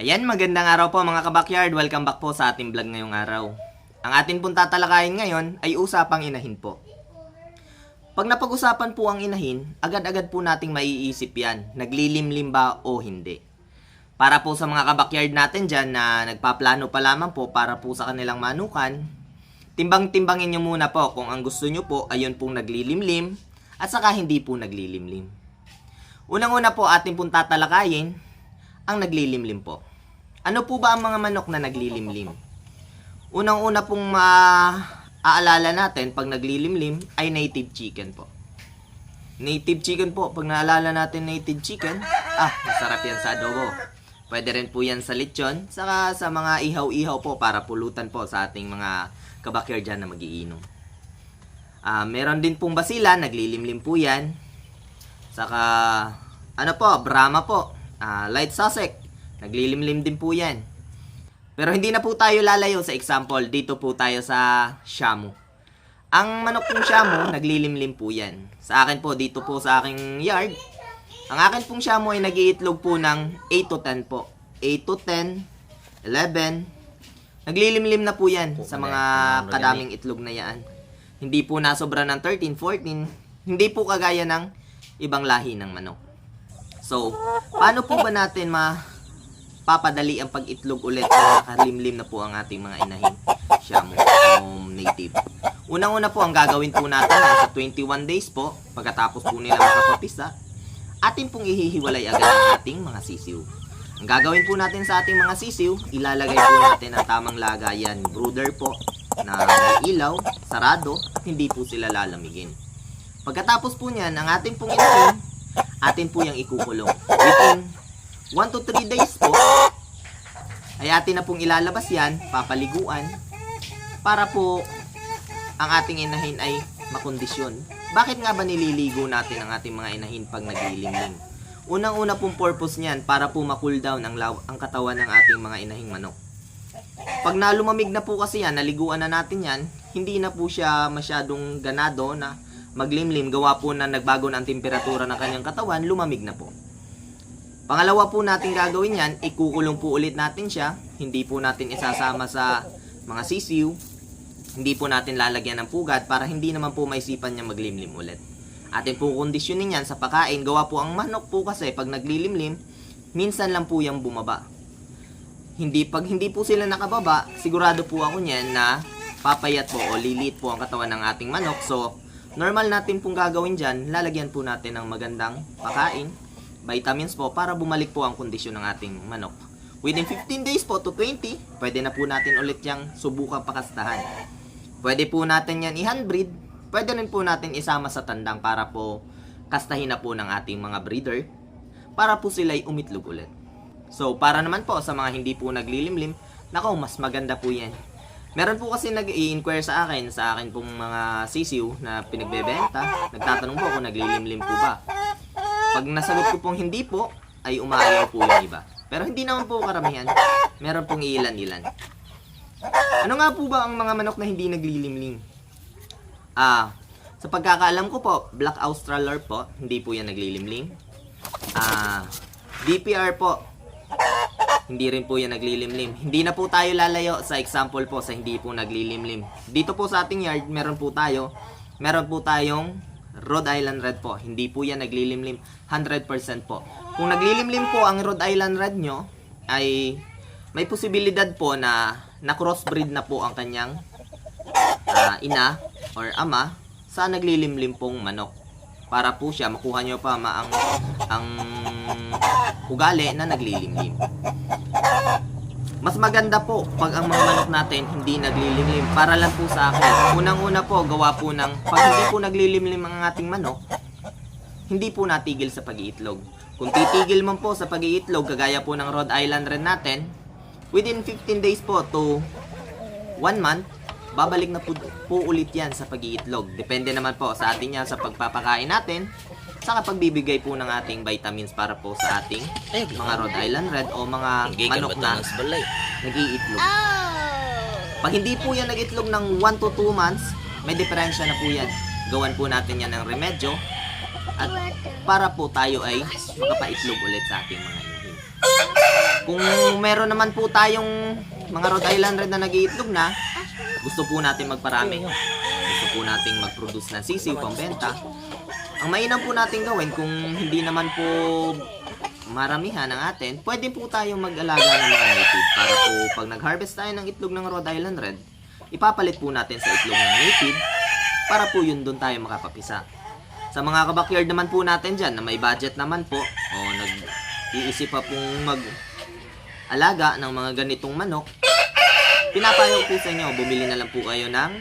Ayan, magandang araw po mga kabakyard. Welcome back po sa ating vlog ngayong araw. Ang atin pong tatalakayin ngayon ay usapang inahin po. Pag napag-usapan po ang inahin, agad-agad po nating maiisip yan, naglilimlim ba o hindi. Para po sa mga kabakyard natin dyan na nagpaplano pa lamang po para po sa kanilang manukan, timbang-timbangin nyo muna po kung ang gusto nyo po ayun pong naglilimlim at saka hindi po naglilimlim. Unang-una po ating pong tatalakayin ang naglilimlim po. Ano po ba ang mga manok na naglilimlim? Unang-una pong maaalala natin pag naglilimlim ay native chicken po. Native chicken po, pag naalala natin native chicken, ah, masarap yan sa adobo. Pwede rin po yan sa lechon, saka sa mga ihaw-ihaw po para pulutan po sa ating mga kabakyard dyan na magiinom. Ah, meron din pong basila, naglilimlim po yan. Saka, ano po, Brahma po. Ah, light Sussex. Naglilimlim din po yan. Pero hindi na po tayo lalayo sa example. Dito po tayo sa Shamu. Ang manok pong Shamu, naglilimlim po yan. Sa akin po, dito po sa aking yard, ang akin pong Shamu ay nagiitlog po ng 8 to 10 po. 8 to 10, 11. Naglilimlim na po yan sa mga kadaming itlog na yan. Hindi po nasobra ng 13, 14. Hindi po kagaya ng ibang lahi ng manok. So, paano po ba natin mapapadali ang pag-itlog ulit kung nakalimlim na po ang ating mga inahin? Shamu, um, native. Unang-una po, ang gagawin po natin ay sa 21 days po, pagkatapos po nila makapapisa, atin pong ihihiwalay agad ang ating mga sisiw. Ang gagawin po natin sa ating mga sisiw, ilalagay po natin ang tamang lagayan, brooder po, na ilaw, sarado, at hindi po sila lalamigin. Pagkatapos po niyan, ang ating pong inahin, atin po yung ikukulong. Within 1 to 3 days po, ay atin na pong ilalabas yan, papaliguan, para po ang ating inahin ay makondisyon. Bakit nga ba nililigo natin ang ating mga inahin pag naglilimlim? Unang-una pong purpose niyan para po ma-cool down ang, ang katawan ng ating mga inahing manok. Pag nalumamig na po kasi yan, naliguan na natin yan, hindi na po siya masyadong ganado na maglimlim, gawa po na nagbago na ang temperatura ng kanyang katawan, lumamig na po. Pangalawa po natin gagawin yan, ikukulong po ulit natin siya, hindi po natin isasama sa mga sisiw, hindi po natin lalagyan ng pugad para hindi naman po maisipan niya maglimlim ulit. Atin po kondisyonin yan sa pagkain, gawa po ang manok po kasi pag naglilimlim, minsan lang po yung bumaba. Hindi pag hindi po sila nakababa, sigurado po ako niyan na papayat po o lilit po ang katawan ng ating manok. So, normal natin pong gagawin dyan, lalagyan po natin ng magandang pakain, vitamins po, para bumalik po ang kondisyon ng ating manok. Within 15 days po to 20, pwede na po natin ulit yung subukang pakastahan. Pwede po natin yan i-handbreed, pwede rin po natin isama sa tandang para po kastahin na po ng ating mga breeder para po sila'y umitlog ulit. So, para naman po sa mga hindi po naglilimlim, nako, mas maganda po yan. Meron po kasi nag-i-inquire sa akin, sa akin pong mga sisiw na pinagbebenta, nagtatanong po kung naglilimlim po ba. Pag nasagot ko pong hindi po, ay umayaw po yung iba. Pero hindi naman po karamihan, meron pong ilan-ilan. Ano nga po ba ang mga manok na hindi naglilimlim? Ah, sa pagkakaalam ko po, Black Australar po, hindi po yan naglilimlim. Ah, DPR po, hindi rin po yan naglilimlim. Hindi na po tayo lalayo sa example po sa hindi po naglilimlim. Dito po sa ating yard, meron po tayo, meron po tayong Rhode Island Red po. Hindi po yan naglilimlim. 100% po. Kung naglilimlim po ang Rhode Island Red nyo, ay may posibilidad po na na-crossbreed na po ang kanyang ah, ina or ama sa naglilimlim pong manok. Para po siya makuha nyo pa ma ang, ang ugali na naglilimlim. Mas maganda po pag ang mga manok natin hindi naglilimlim. Para lang po sa akin. Unang-una po, gawa po ng pag hindi po naglilimlim ang ating manok, hindi po natigil sa pag-iitlog. Kung titigil man po sa pag-iitlog, kagaya po ng Rhode Island rin natin, within 15 days po to 1 month, babalik na po, po ulit yan sa pag-iitlog. Depende naman po sa atin yan sa pagpapakain natin, sa pagbibigay po ng ating vitamins para po sa ating mga Rhode Island Red o mga manok na balay. nag-iitlog. Pag hindi po yan nag-itlog ng 1 to 2 months, may diferensya na po yan. Gawan po natin yan ng remedyo at para po tayo ay makapaitlog ulit sa ating mga inahin. Kung meron naman po tayong mga Rhode Island Red na nag-iitlog na, gusto po natin magparami. Gusto po nating mag-produce ng sisiw pambenta. Ang mainam po natin gawin kung hindi naman po maramihan ng atin, pwede po tayong mag-alaga ng mga native para po pag nag-harvest tayo ng itlog ng Rhode Island Red, ipapalit po natin sa itlog ng native para po yun doon tayo makapapisa. Sa mga kabakyard naman po natin dyan na may budget naman po o nag-iisip pa pong mag alaga ng mga ganitong manok, pinapayo ko sa inyo, bumili na lang po kayo ng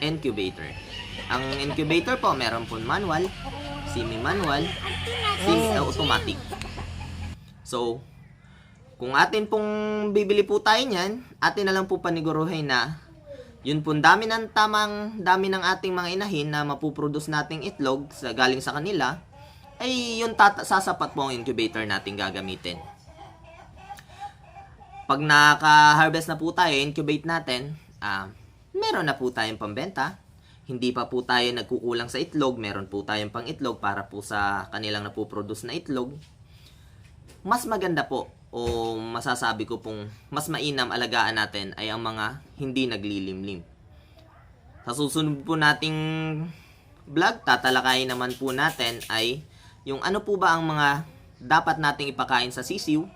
incubator. Ang incubator po, meron po manual, semi-manual, semi-automatic. So, kung atin pong bibili po tayo niyan, atin na lang po paniguruhin na yun po dami ng tamang dami ng ating mga inahin na mapuproduce nating itlog sa galing sa kanila ay yung tata- sasapat po ang incubator natin gagamitin. Pag naka-harvest na po tayo, incubate natin, ah, meron na po tayong pambenta. Hindi pa po tayo nagkukulang sa itlog, meron po tayong pang itlog para po sa kanilang napuproduce na itlog. Mas maganda po o masasabi ko pong mas mainam alagaan natin ay ang mga hindi naglilimlim. Sa susunod po nating vlog, tatalakayin naman po natin ay yung ano po ba ang mga dapat nating ipakain sa sisiw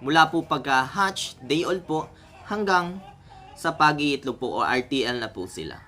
mula po pagka-hatch, day old po, hanggang sa pag-iitlog po o RTL na po sila.